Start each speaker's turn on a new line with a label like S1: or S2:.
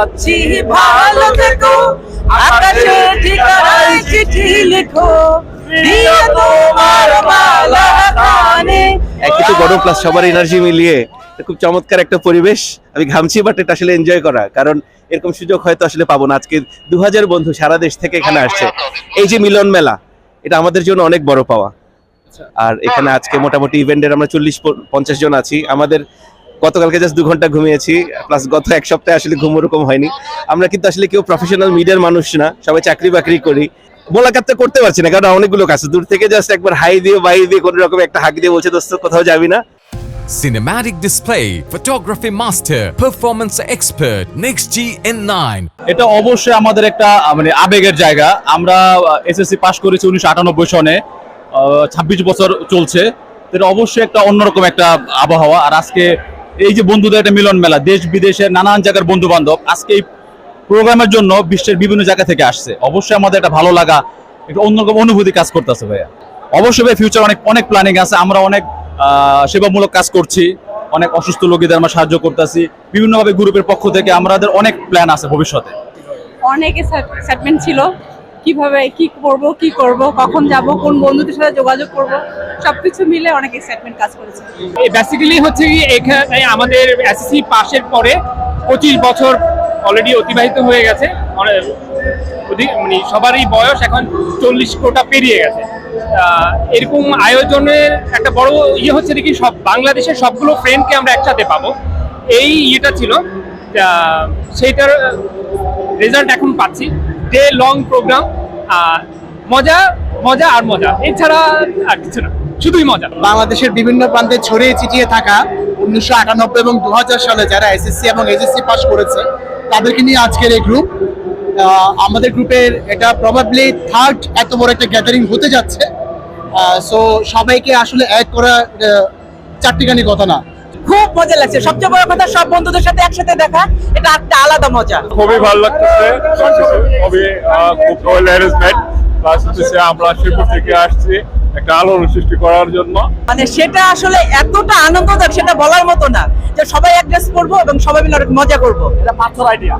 S1: যাচ্ছি ভালো থেকো আকাশে ঠিকানায় চিঠি লিখো দিয়ে তোমার মালা কানে।
S2: এক কিছু গরম প্লাস সবার এনার্জি মিলিয়ে খুব চমৎকার একটা পরিবেশ। আমি ঘামছি বাট এটা আসলে এনজয় করা। কারণ এরকম সুযোগ হয়তো আসলে পাবো না। আজকে দু হাজার বন্ধু সারা দেশ থেকে এখানে আসছে। এই যে মিলন মেলা এটা আমাদের জন্য অনেক বড় পাওয়া। আর এখানে আজকে মোটামুটি ইভেন্টের আমরা চল্লিশ পঞ্চাশ জন আছি। আমাদের গতকালকে জাস্ট দু ঘণ্টা ঘুমিয়েছি প্লাস গত এক সপ্তাহে আসলে ঘুম ওরকম হয়নি। আমরা কিন্তু আসলে কেউ প্রফেশনাল মিডিয়ার মানুষ না সবাই চাকরি বাকরি করি। মোলাকাত তো করতে পারছি না কারণ অনেকগুলো কাছে দূর থেকে জাস্ট একবার হাই দিয়ে বাই দিয়ে কোনো রকম একটা হাক দিয়ে বলছে দোস্ত কোথাও যাবি না?
S3: Cinematic display, photography master, performance expert, Next G N9.
S4: এটা অবশ্যই আমাদের একটা মানে আবেগের জায়গা। আমরা এসএসসি পাশ করেছি উনিশশো আটানব্বই সনে ছাব্বিশ বছর চলছে। এটা অবশ্যই একটা অন্যরকম একটা আবহাওয়া। আর আজকে এই যে বন্ধুদের একটা মিলন মেলা, দেশ বিদেশের নানান জায়গার বন্ধু বান্ধব আজকে এই প্রোগ্রামের জন্য বিশ্বের বিভিন্ন জায়গা থেকে আসছে। অবশ্যই আমাদের একটা ভালো লাগা, একটা অন্যরকম অনুভূতি কাজ করতেছে ভাইয়া। অবশ্যই ভাই ফিউচার অনেক অনেক প্ল্যানিং আছে, আমরা অনেক সেবামূলক কাজ করছি, অনেক অসুস্থ লোকদের আমরা সাহায্য করতেছি, বিভিন্নভাবে গ্রুপের পক্ষ থেকে আমাদের অনেক প্ল্যান আছে ভবিষ্যতে।
S5: অনেক এক্সাইটমেন্ট ছিল, কীভাবে, কি করব কি করব, কখন যাব, কোন বন্ধুদের সাথে যোগাযোগ করব সবকিছু মিলে অনেক এক্সাইটমেন্ট কাজ করেছে।
S6: বেসিক্যালি হচ্ছে কি এখানে আমাদের এসএসসি পাশের পরে পঁচিশ বছর অলরেডি অতিবাহিত হয়ে গেছে। অনেক অধিক- মানে সবারই বয়স এখন চল্লিশ কোটা পেরিয়ে গেছে। এরকম আয়োজনের একটা বড় ইয়ে হচ্ছে কি সব বাংলাদেশের সবগুলো ফ্রেন্ডকে আমরা একসাথে পাবো। এই ইয়েটা ছিল। সেইটার রেজাল্ট এখন পাচ্ছি। ডে লং প্রোগ্রাম মজা মজা আর মজা। এছাড়া আর কিছু না। শুধুই মজা।
S7: বাংলাদেশের বিভিন্ন প্রান্তে ছড়িয়ে ছিটিয়ে থাকা উনিশশো আটানব্বই এবং দু হাজার সালে যারা এসএসসি এবং এইচএসসি পাস করেছে তাদেরকে নিয়ে আজকের এই গ্রুপ আমাদের গ্রুপের এটা প্রবাবলি থার্ড এত বড় একটা গ্যাদারিং হতে যাচ্ছে। সো সবাইকে আসলে এক করা চারটিখানি কথা না।
S1: খুব মজা লাগছে। সবচেয়ে বড় কথা সব বন্ধুদের সাথে একসাথে দেখা এটা একটা আলাদা মজা।
S8: খুবই ভালো লাগতেছে। খুবই খুব ওয়েল অ্যারেঞ্জমেন্ট প্লাস হচ্ছে আমরা শিবপুর থেকে আসছি। একটা আলোড়ন সৃষ্টি করার জন্য।
S1: মানে সেটা আসলে এতটা আনন্দদায়ক সেটা বলার মতো না যে সবাই এক ড্রেস পরবো এবং সবাই মিলে অনেক মজা করব।
S8: এটা পাথর আইডিয়া